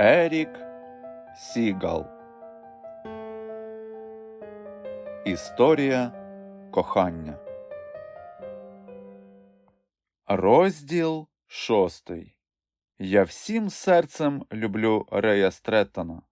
Ерік Сігал Історія кохання. Розділ шостий. Я всім серцем люблю Рея Стретона.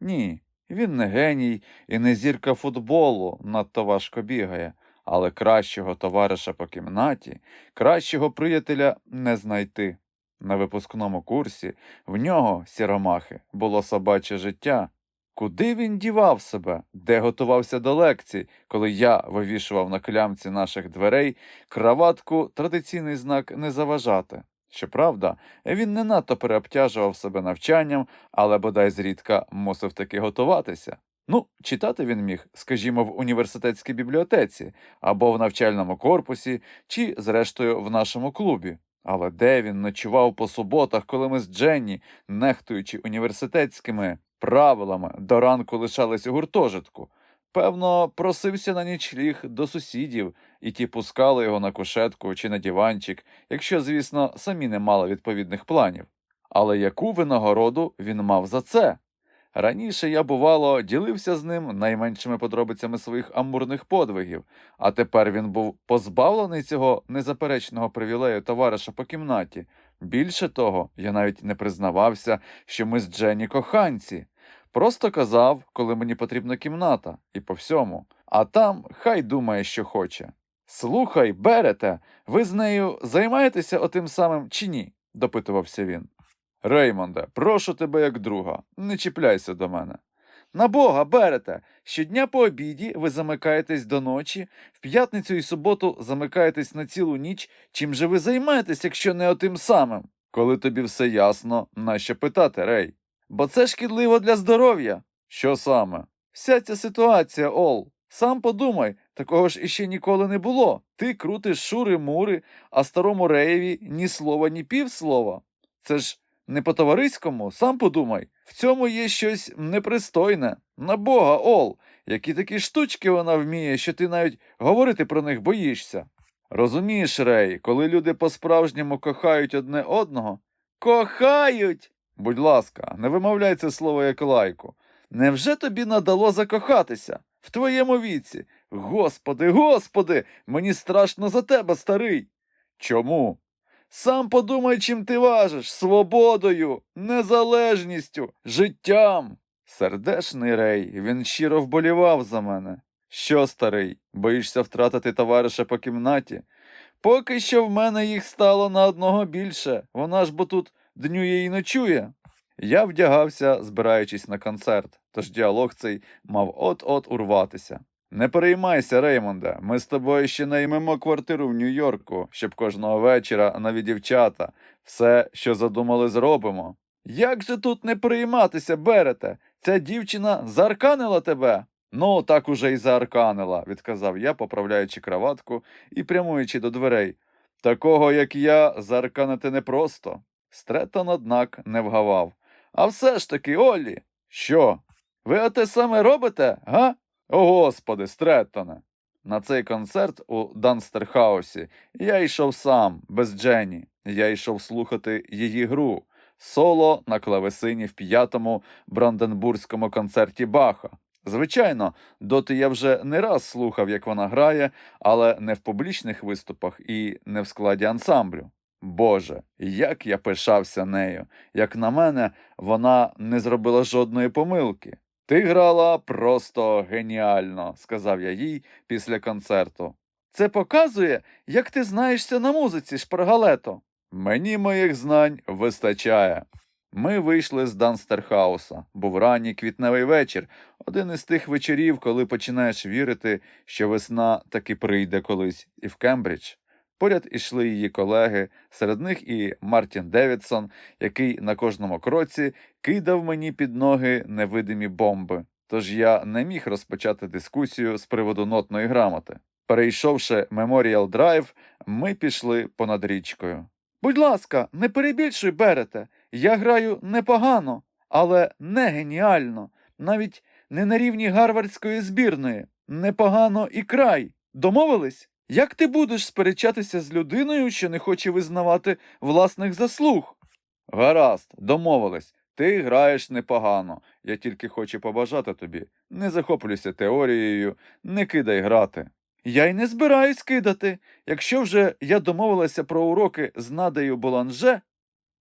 Ні, він не геній і не зірка футболу, надто важко бігає, але кращого товариша по кімнаті, кращого приятеля не знайти. На випускному курсі в нього, сіромахи, було собаче життя. Куди він дівав себе, де готувався до лекцій, коли я вивішував на клямці наших дверей краватку традиційний знак не заважати. Щоправда, він не надто переобтяжував себе навчанням, але бодай зрідка мусив таки готуватися. Ну, читати він міг, скажімо, в університетській бібліотеці або в навчальному корпусі, чи, зрештою, в нашому клубі. Але де він ночував по суботах, коли ми з Дженні, нехтуючи університетськими правилами, до ранку лишались у гуртожитку? Певно, просився на нічліг до сусідів, і ті пускали його на кушетку чи на диванчик, якщо, звісно, самі не мали відповідних планів. Але яку винагороду він мав за це? Раніше я, бувало, ділився з ним найменшими подробицями своїх амурних подвигів, а тепер він був позбавлений цього незаперечного привілею товариша по кімнаті. Більше того, я навіть не признавався, що ми з Дженні коханці. Просто казав, коли мені потрібна кімната, і по всьому. А там хай думає, що хоче. Слухай, берете, ви з нею займаєтеся отим самим чи ні? допитувався він. Реймонде, прошу тебе як друга, не чіпляйся до мене. На Бога, берете. Щодня по обіді ви замикаєтесь до ночі, в п'ятницю і суботу замикаєтесь на цілу ніч. Чим же ви займаєтесь, якщо не отим самим? Коли тобі все ясно, нащо питати, Рей? Бо це шкідливо для здоров'я. Що саме? Вся ця ситуація, Ол. Сам подумай, такого ж іще ніколи не було. Ти крутиш шури-мури, а старому Реєві ні слова, ні півслова. Це ж не по-товариському, сам подумай. В цьому є щось непристойне. На Бога, Ол, які такі штучки вона вміє, що ти навіть говорити про них боїшся. Розумієш, Рей, коли люди по-справжньому кохають одне одного. Кохають! Будь ласка, не вимовляй це слово як лайку. Невже тобі надало закохатися? В твоєму віці? Господи, господи, мені страшно за тебе, старий. Чому? Сам подумай, чим ти важиш свободою, незалежністю, життям. Сердешний Рей, він щиро вболівав за мене. Що, старий, боїшся втратити товариша по кімнаті? Поки що в мене їх стало на одного більше, вона ж бо тут днює і ночує. Я вдягався, збираючись на концерт, тож діалог цей мав от-от урватися. Не переймайся, Реймонде, ми з тобою ще наймемо квартиру в Нью-Йорку, щоб кожного вечора нові дівчата. Все, що задумали, зробимо. Як же тут не перейматися, Берете? Ця дівчина заарканила тебе? Ну, так уже й заарканила, відказав я, поправляючи краватку і прямуючи до дверей. Такого, як я, заарканити непросто. Стретон, однак, не вгавав. А все ж таки, Оллі, що? Ви оте саме робите, га? О, господи, Стретоне. На цей концерт у Данстерхаусі я йшов сам, без Дженні. Я йшов слухати її гру соло на клавесині в п'ятому бранденбурзькому концерті Баха. Звичайно, доти я вже не раз слухав, як вона грає, але не в публічних виступах і не в складі ансамблю. Боже, як я пишався нею. Як на мене, вона не зробила жодної помилки. Ти грала просто геніально, сказав я їй після концерту. Це показує, як ти знаєшся на музиці, шпаргалето. Мені моїх знань вистачає. Ми вийшли з Данстерхауса. Був ранній квітневий вечір, один із тих вечорів, коли починаєш вірити, що весна таки прийде колись і в Кембридж. Поряд ішли її колеги, серед них і Мартін Девідсон, який на кожному кроці кидав мені під ноги невидимі бомби. Тож я не міг розпочати дискусію з приводу нотної грамоти. Перейшовши Меморіал Драйв, ми пішли понад річкою. Будь ласка, не перебільшуй, берете. Я граю непогано, але не геніально, навіть не на рівні гарвардської збірної. Непогано і край. Домовились? Як ти будеш сперечатися з людиною, що не хоче визнавати власних заслуг? Гаразд, домовились. Ти граєш непогано. Я тільки хочу побажати тобі. Не захоплюйся теорією, не кидай грати. Я й не збираюсь кидати. Якщо вже я домовилася про уроки з Надею Боланже.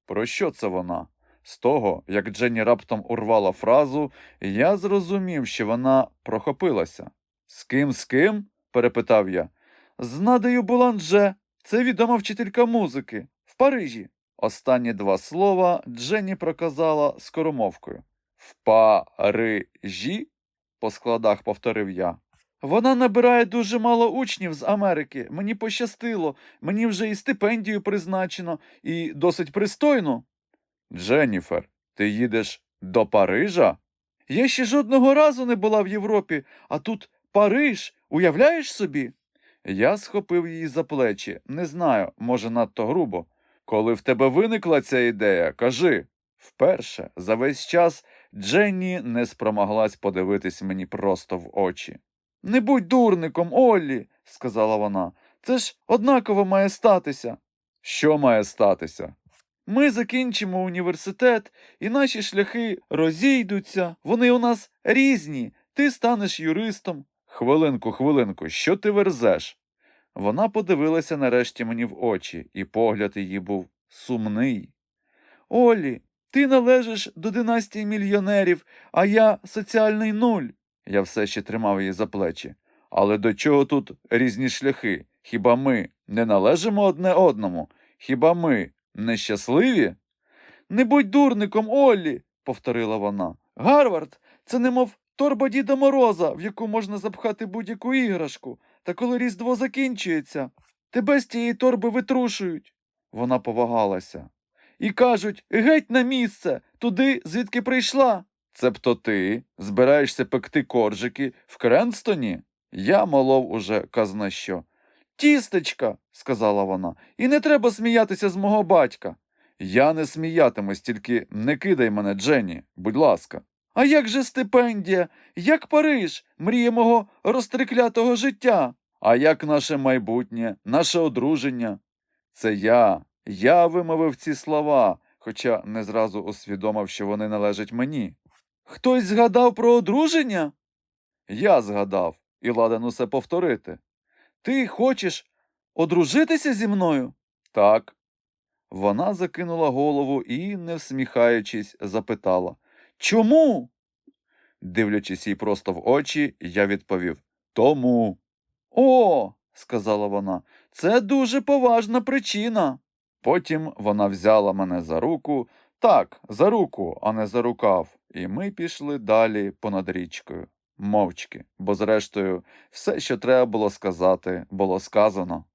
Про що це вона? З того, як Дженні раптом урвала фразу, я зрозумів, що вона прохопилася. З ким, з ким? перепитав я. З Надею Боланже. Це відома вчителька музики в Парижі. Останні два слова Дженні проказала скоромовкою. В Парижі? по складах повторив я. Вона набирає дуже мало учнів з Америки. Мені пощастило, мені вже і стипендію призначено, і досить пристойно. Дженніфер, ти їдеш до Парижа? Я ще жодного разу не була в Європі, а тут Париж, уявляєш собі? Я схопив її за плечі. Не знаю, може, надто грубо. Коли в тебе виникла ця ідея, кажи. Вперше за весь час Дженні не спромоглась подивитись мені просто в очі. Не будь дурником, Оллі, сказала вона. Це ж однаково має статися. Що має статися? Ми закінчимо університет, і наші шляхи розійдуться. Вони у нас різні. Ти станеш юристом. Хвилинку, хвилинку, що ти верзеш? Вона подивилася нарешті мені в очі, і погляд її був сумний. Олі, ти належиш до династії мільйонерів, а я соціальний нуль. Я все ще тримав її за плечі. Але до чого тут різні шляхи? Хіба ми не належимо одне одному? Хіба ми нещасливі? Не будь дурником, Оллі, повторила вона. Гарвард, це немов торба Діда Мороза, в яку можна запхати будь-яку іграшку. Та коли Різдво закінчується, тебе з тієї торби витрушують. Вона повагалася. І кажуть геть на місце, туди, звідки прийшла. Цебто ти збираєшся пекти коржики в Кренстоні? Я молов уже казна що. Тістечка, сказала вона, і не треба сміятися з мого батька. Я не сміятимусь, тільки не кидай мене, Дженні, будь ласка. А як же стипендія? Як Париж, мрія мого розтриклятого життя? А як наше майбутнє, наше одруження? Це я, я вимовив ці слова, хоча не зразу усвідомив, що вони належать мені. Хтось згадав про одруження? Я згадав, і ладен усе повторити. Ти хочеш одружитися зі мною? Так. Вона закинула голову і, не всміхаючись, запитала Чому? Дивлячись їй просто в очі, я відповів Тому. О, сказала вона, це дуже поважна причина. Потім вона взяла мене за руку, так, за руку, а не за рукав, і ми пішли далі понад річкою, мовчки, бо зрештою все, що треба було сказати, було сказано.